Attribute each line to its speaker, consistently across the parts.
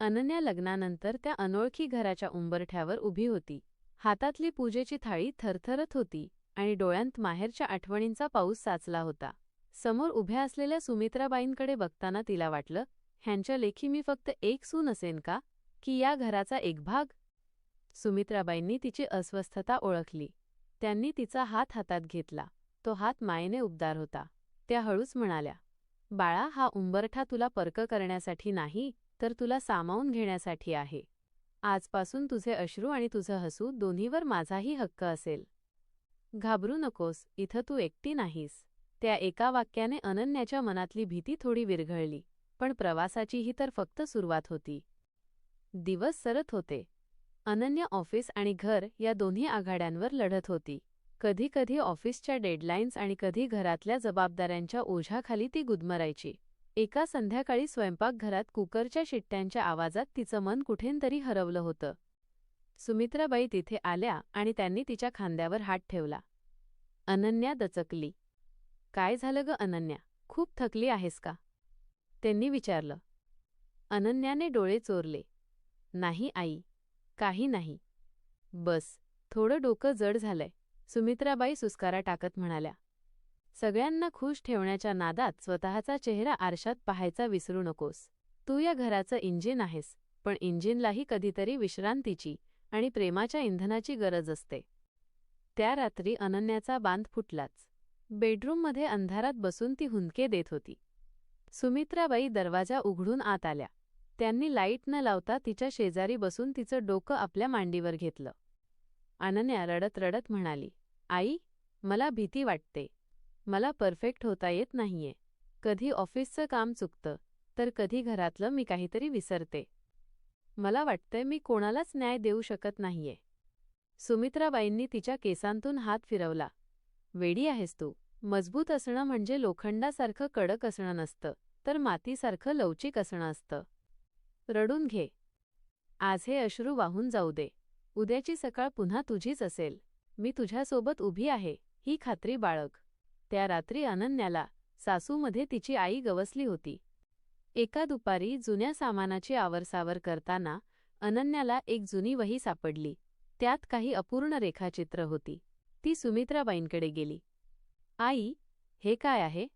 Speaker 1: अनन्या लग्नानंतर त्या अनोळखी घराच्या उंबरठ्यावर उभी होती. हातातली पूजेची थाळी थरथरत होती आणि डोळ्यांत माहेरच्या आठवणींचा पाऊस साचला होता. समोर उभ्या असलेल्या सुमित्राबाईंकडे बघताना तिला वाटलं ह्यांच्या लेखी मी फक्त एक सून असेन का? की या घराचा एक भाग? सुमित्राबाईंनी तिची अस्वस्थता ओळखली. त्यांनी तिचा हात हातात घेतला. तो हात मायेने उबदार होता. त्या हळूच म्हणाल्या बाळा हा उंबरठा तुला पर्क करण्यासाठी नाही तर तुला सामावून घेण्यासाठी आहे. आजपासून तुझे अश्रू आणि तुझं हसू दोन्हीवर माझाही हक्क असेल. घाबरू नकोस इथं तू एकटी नाहीस. त्या एका वाक्याने अनन्याच्या मनातली भीती थोडी विरघळली पण प्रवासाची ही तर फक्त सुरुवात होती. दिवस सरत होते. अनन्या ऑफिस आणि घर या दोन्ही आघाड्यांवर लढत होती. कधी कधी ऑफिसच्या डेडलाईन्स आणि कधी घरातल्या जबाबदाऱ्यांच्या ओझ्याखाली ती गुदमरायची. एका संध्याकाळी स्वयंपाकघरात कुकरच्या शिट्ट्यांच्या आवाजात तिचं मन कुठेंतरी हरवलं होतं. सुमित्राबाई तिथे आल्या आणि त्यांनी तिच्या खांद्यावर हात ठेवला. अनन्या दचकली. काय झालं ग अनन्या? खूप थकली आहेस का? त्यांनी विचारलं. अनन्याने डोळे चोरले. नाही आई काही नाही. बस थोडं डोकं जड झालंय सुमित्राबाई सुस्कारा टाकत म्हणाल्या. सगळ्यांना खुश ठेवण्याच्या नादात स्वतःचा चेहरा आरशात पाहायचा विसरू नकोस. तू या घराचं इंजिन आहेस पण इंजिनलाही कधीतरी विश्रांतीची आणि प्रेमाच्या इंधनाची गरज असते. त्या रात्री अनन्याचा बांध फुटलाच. बेडरूममध्ये अंधारात बसून ती हुंदके देत होती. सुमित्राबाई दरवाजा उघडून आत आल्या. त्यांनी लाइट न लावता तिच्या शेजारी बसून तिचं डोकं आपल्या मांडीवर घेतलं. अनन्या रडत रडत म्हणाली आई मला भीती वाटते. मला परफेक्ट होता येत नाहीये. कधी ऑफिसचं काम चुकतं तर कधी घरातलं मी काहीतरी विसरते. मला वाटतंय मी कोणालाच न्याय देऊ शकत नाहीये. सुमित्राबाईंनी तिच्या केसांतून हात फिरवला. वेडी आहेस तू. मजबूत असणं म्हणजे लोखंडासारखं कडक असणं नसतं तर मातीसारखं लवचिक असणं असतं. रडून घे. आज हे अश्रू वाहून जाऊ दे. उद्याची सकाळ पुन्हा तुझीच असेल. मी तुझ्यासोबत उभी आहे ही खात्री बाळग. त्या रात्री अनन्याला सासूमध्ये तिची आई गवसली होती. एका दुपारी जुन्या सामानाची आवरसावर करताना अनन्याला एक जुनी वही सापडली. त्यात काही अपूर्ण रेखाचित्र होती. ती सुमित्राबाईंकडे गेली. आई हे काय आहे?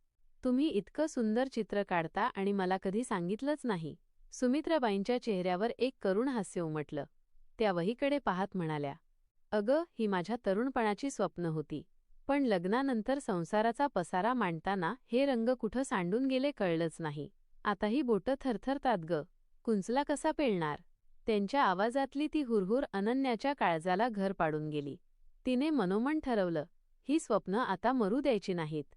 Speaker 1: तुम्ही इतकं सुंदर चित्र काढता आणि मला कधी सांगितलंच नाही. सुमित्राबाईंच्या चेहऱ्यावर एक करुण हास्य उमटलं. त्या वहीकडे पाहत म्हणाल्या अगं ही माझ्या तरुणपणाची स्वप्न होती. पण लग्नानंतर संसाराचा पसारा मांडताना हे रंग कुठं सांडून गेले कळलंच नाही. आता ही बोटं थरथरतात ग. कुंचला कसा पेळणार त्यांच्या आवाजातली ती हुरहुर अनन्याच्या काळजाला घर पाडून गेली. तिने मनोमन ठरवलं ही स्वप्न आता मरू द्यायची नाहीत.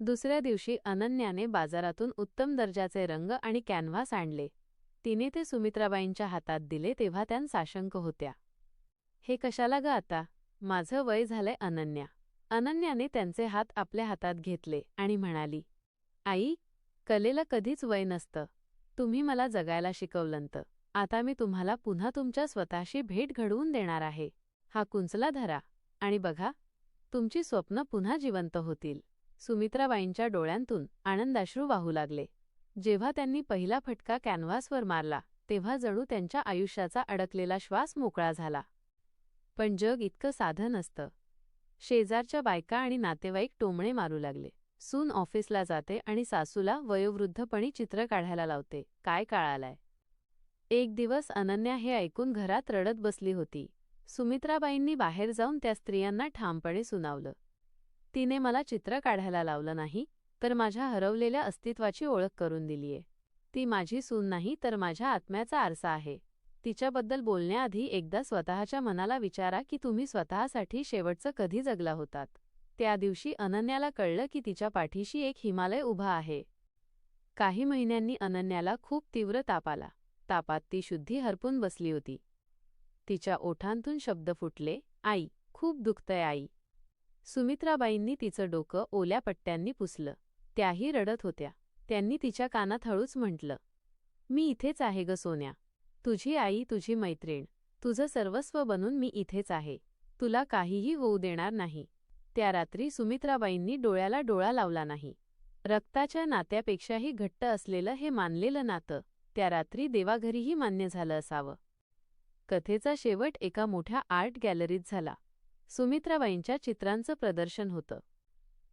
Speaker 1: दुसऱ्या दिवशी अनन्याने बाजारातून उत्तम दर्जाचे रंग आणि कॅनव्हास आणले. तिने ते सुमित्राबाईंच्या हातात दिले तेव्हा त्यां साशंक होत्या. हे कशाला ग आता? माझं वय झालंय अनन्या. अनन्याने त्यांचे हात आपल्या हातात घेतले आणि म्हणाली आई कलेला कधीच वय नसतं. तुम्ही मला जगायला शिकवलंत. आता मी तुम्हाला पुन्हा तुमच्या स्वतःशी भेट घडवून देणार आहे. हा कुंचला धरा. आणि बघा तुमची स्वप्न पुन्हा जिवंत होतील. सुमित्राबाईंच्या डोळ्यांतून आनंदाश्रू वाहू लागले. जेव्हा त्यांनी पहिला फटका कॅनव्हासवर मारला तेव्हा जणू त्यांच्या आयुष्याचा अडकलेला श्वास मोकळा झाला. पण जग इतकं साधं असतं शेजारच्या बायका आणि नातेवाईक टोमणे मारू लागले. सून ऑफिसला जाते आणि सासूला वयोवृद्धपणी चित्र काढायला लावते. काय काळालाय? एक दिवस अनन्या हे ऐकून घरात रडत बसली होती. सुमित्राबाईंनी बाहेर जाऊन त्या स्त्रियांना ठामपणे सुनावलं. तिने मला चित्र काढायला लावलं नाही तर माझ्या हरवलेल्या अस्तित्वाची ओळख करून दिलीये. ती माझी सून नाही तर माझ्या आत्म्याचा आरसा आहे. तिच्याबद्दल बोलण्याआधी एकदा स्वतःच्या मनाला विचारा की तुम्ही स्वतःसाठी शेवटचं कधी जगला होतात. त्या दिवशी अनन्याला कळलं की तिच्या पाठीशी एक हिमालय उभा आहे. काही महिन्यांनी अनन्याला खूप तीव्र ताप आला. तापात ती शुद्धी हरपून बसली होती. तिच्या ओठांतून शब्द फुटले आई खूप दुखतंय आई. सुमित्राबाईंनी तिचं डोकं ओल्या पट्ट्यांनी पुसलं. त्याही रडत होत्या. त्यांनी तिच्या कानात हळूच म्हटलं मी इथेच आहे ग सोन्या. तुझी आई तुझी मैत्रीण तुझं सर्वस्व बनून मी इथेच आहे. तुला काहीही होऊ देणार नाही. त्या रात्री सुमित्राबाईंनी डोळ्याला डोळा लावला नाही. रक्ताच्या नात्यापेक्षाही घट्ट असलेलं हे मानलेलं नातं त्या रात्री देवाघरीही मान्य झालं असावं. कथेचा शेवट एका मोठ्या आर्ट गॅलरीत झाला. सुमित्राबाईंच्या चित्रांचं प्रदर्शन होतं.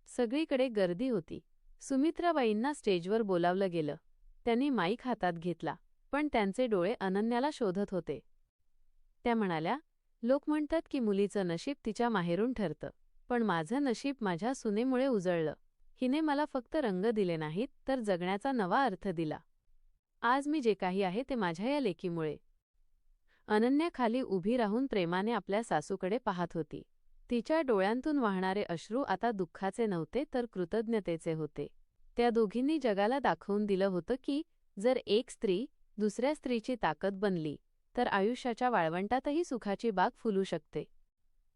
Speaker 1: सगळीकडे गर्दी होती. सुमित्राबाईंना स्टेजवर बोलावलं गेलं. त्यांनी माईक हातात घेतला. पण त्यांचे डोळे अनन्याला शोधत होते. त्या म्हणाल्या लोक म्हणतात की मुलीचं नशीब तिच्या माहेरून ठरतं पण माझं नशीब माझ्या सुनेमुळे उजळलं. हिने मला फक्त रंग दिले नाहीत तर जगण्याचा नवा अर्थ दिला. आज मी जे काही आहे ते माझ्या या लेकीमुळे. अनन्या खाली उभी राहून प्रेमाने आपल्या सासूकडे पाहत होती. तिच्या डोळ्यांतून वाहणारे अश्रू आता दुःखाचे नव्हते तर कृतज्ञतेचे होते. त्या दोघींनी जगाला दाखवून दिलं होतं की जर एक स्त्री दुसऱ्या स्त्रीची ताकद बनली तर आयुष्याच्या वाळवंटातही सुखाची बाग फुलू शकते.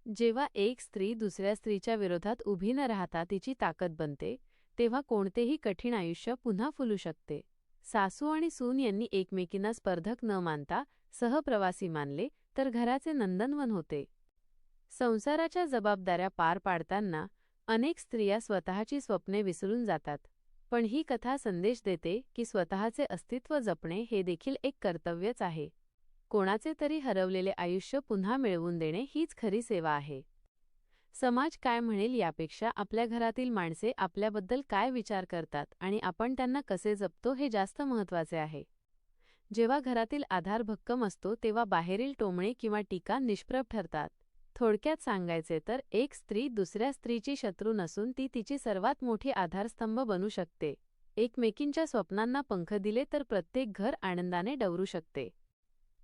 Speaker 1: जेव्हा एक स्त्री दुसऱ्या स्त्रीच्या विरोधात उभी न राहता तिची ताकद बनते तेव्हा कोणतेही कठीण आयुष्य पुन्हा फुलू शकते. सासू आणि सून यांनी एकमेकींना स्पर्धक न मानता सहप्रवासी मानले तर घराचे नंदनवन होते. संसाराच्या जबाबदाऱ्या पार पाडताना अनेक स्त्रिया स्वतःची स्वप्ने विसरून जातात. पण ही कथा संदेश देते की स्वतःचे अस्तित्व जपणे हे देखील एक कर्तव्यच आहे. कोणाचे तरी हरवलेले आयुष्य पुन्हा मिळवून देणे हीच खरी सेवा आहे. समाज काय म्हणेल यापेक्षा आपल्या घरातील माणसे आपल्याबद्दल काय विचार करतात आणि आपण त्यांना कसे जपतो हे जास्त महत्त्वाचे आहे. जेव्हा घरातील आधार भक्कम असतो तेव्हा बाहेरील टोमणे किंवा टीका निष्प्रभ ठरतात. थोडक्यात सांगायचे तर एक स्त्री दुसऱ्या स्त्रीची शत्रू नसून ती तिची सर्वात मोठी आधारस्तंभ बनू शकते. एकमेकींच्या स्वप्नांना पंख दिले तर प्रत्येक घर आनंदाने डवरू शकते.